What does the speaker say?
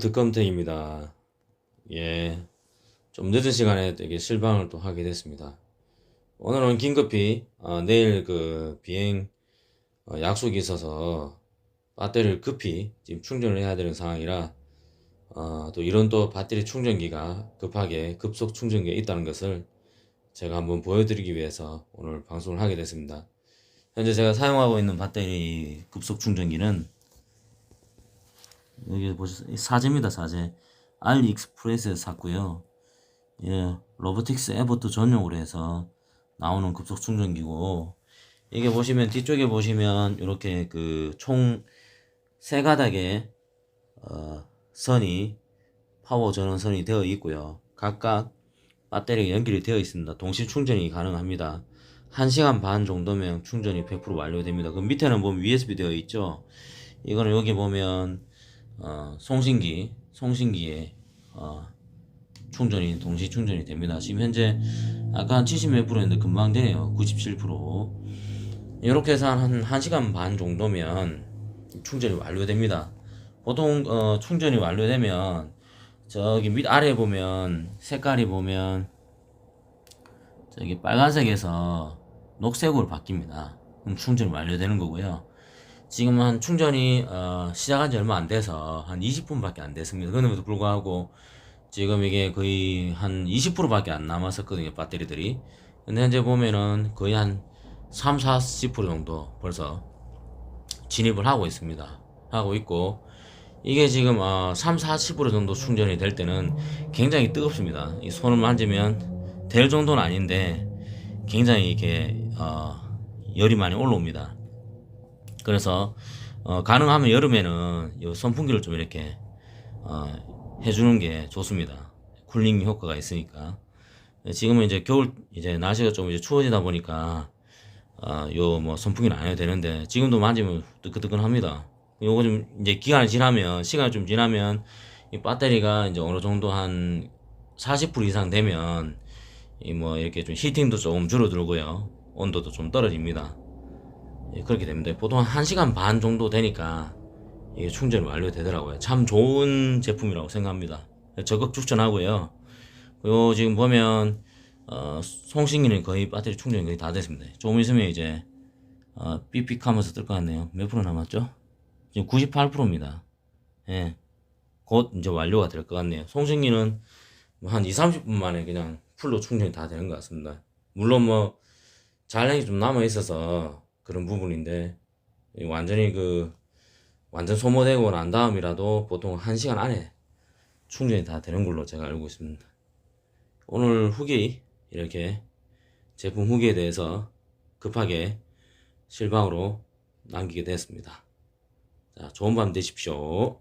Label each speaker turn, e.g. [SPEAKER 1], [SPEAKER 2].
[SPEAKER 1] 득검탱입니다. 예. 좀 늦은 시간에 되게 실방을 또 하게 됐습니다. 오늘은 긴급히, 어, 내일 그 비행 어, 약속이 있어서 배터리를 급히 지금 충전을 해야 되는 상황이라, 어, 또 이런 또 배터리 충전기가 급하게 급속 충전기가 있다는 것을 제가 한번 보여드리기 위해서 오늘 방송을 하게 됐습니다. 현재 제가 사용하고 있는 배터리 급속 충전기는 여기 보셨어요? 사제입니다, 사제. 알리익스프레스에서 샀고요. 예, 로보틱스 에버트 전용으로 해서 나오는 급속 충전기고, 이게 보시면, 뒤쪽에 보시면, 이렇게 그 총 세 가닥의, 어, 선이, 파워 전원 선이 되어 있고요. 각각 배터리가 연결이 되어 있습니다. 동시 충전이 가능합니다. 1시간 반 정도면 충전이 100% 완료됩니다. 그 밑에는 보면 USB 되어 있죠. 이거는 여기 보면 어, 송신기, 송신기에 어, 충전이 동시 충전이 됩니다. 지금 현재 아까 한 70몇 프로였는데 금방 되네요. 97%. 이렇게 해서 한 1시간 반 정도면 충전이 완료됩니다. 보통 어, 충전이 완료되면 저기 밑 아래 보면 색깔이 보면 저기 빨간색에서 녹색으로 바뀝니다. 그럼 충전이 완료되는 거고요. 지금 한 충전이 어, 시작한 지 얼마 안 돼서 한 20분밖에 안 됐습니다. 그럼에도 불구하고 지금 이게 거의 한 20%밖에 안 남았었거든요. 배터리들이. 근데 현재 보면은 거의 한 3, 40% 정도 벌써 진입을 하고 있습니다. 하고 있고 이게 지금 어, 3, 40% 정도 충전이 될 때는 굉장히 뜨겁습니다. 이 손을 만지면 될 정도는 아닌데 굉장히 이렇게 어, 열이 많이 올라옵니다. 그래서 어, 가능하면 여름에는 이 선풍기를 좀 이렇게 어, 해주는 게 좋습니다. 쿨링 효과가 있으니까. 지금은 이제 겨울 이제 날씨가 좀 이제 추워지다 보니까 어, 요뭐 선풍기는 안 해도 되는데 지금도 만지면 뜨끈뜨끈합니다. 요거 좀 이제 기간이 지나면 시간이 좀 지나면 이 배터리가 이제 어느 정도 한 40% 이상 되면 이 뭐 이렇게 좀 히팅도 조금 줄어들고요. 온도도 좀 떨어집니다. 예, 그렇게 됩니다. 보통 한 1시간 반 정도 되니까 이게 충전이 완료되더라고요. 참 좋은 제품이라고 생각합니다. 적극 추천하고요. 요 지금 보면 어, 송신기는 거의 배터리 충전이 거의 다 됐습니다. 조금 있으면 이제 어, 삑삑 하면서 뜰 것 같네요. 몇 프로 남았죠? 지금 98%입니다. 예. 곧 이제 완료가 될 것 같네요. 송신기는 뭐한 2, 30분 만에 그냥 풀로 충전이 다 되는 것 같습니다. 물론 뭐 잔량이 좀 남아 있어서 그런 부분인데 이 완전히 그 완전 소모되고 난 다음이라도 보통 1시간 안에 충전이 다 되는 걸로 제가 알고 있습니다. 오늘 후기 이렇게 제품 후기에 대해서 급하게 실방으로 남기게 됐습니다. 자, 좋은 밤 되십시오.